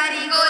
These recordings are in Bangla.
기다리고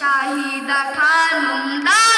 শাহিদা খানুমদা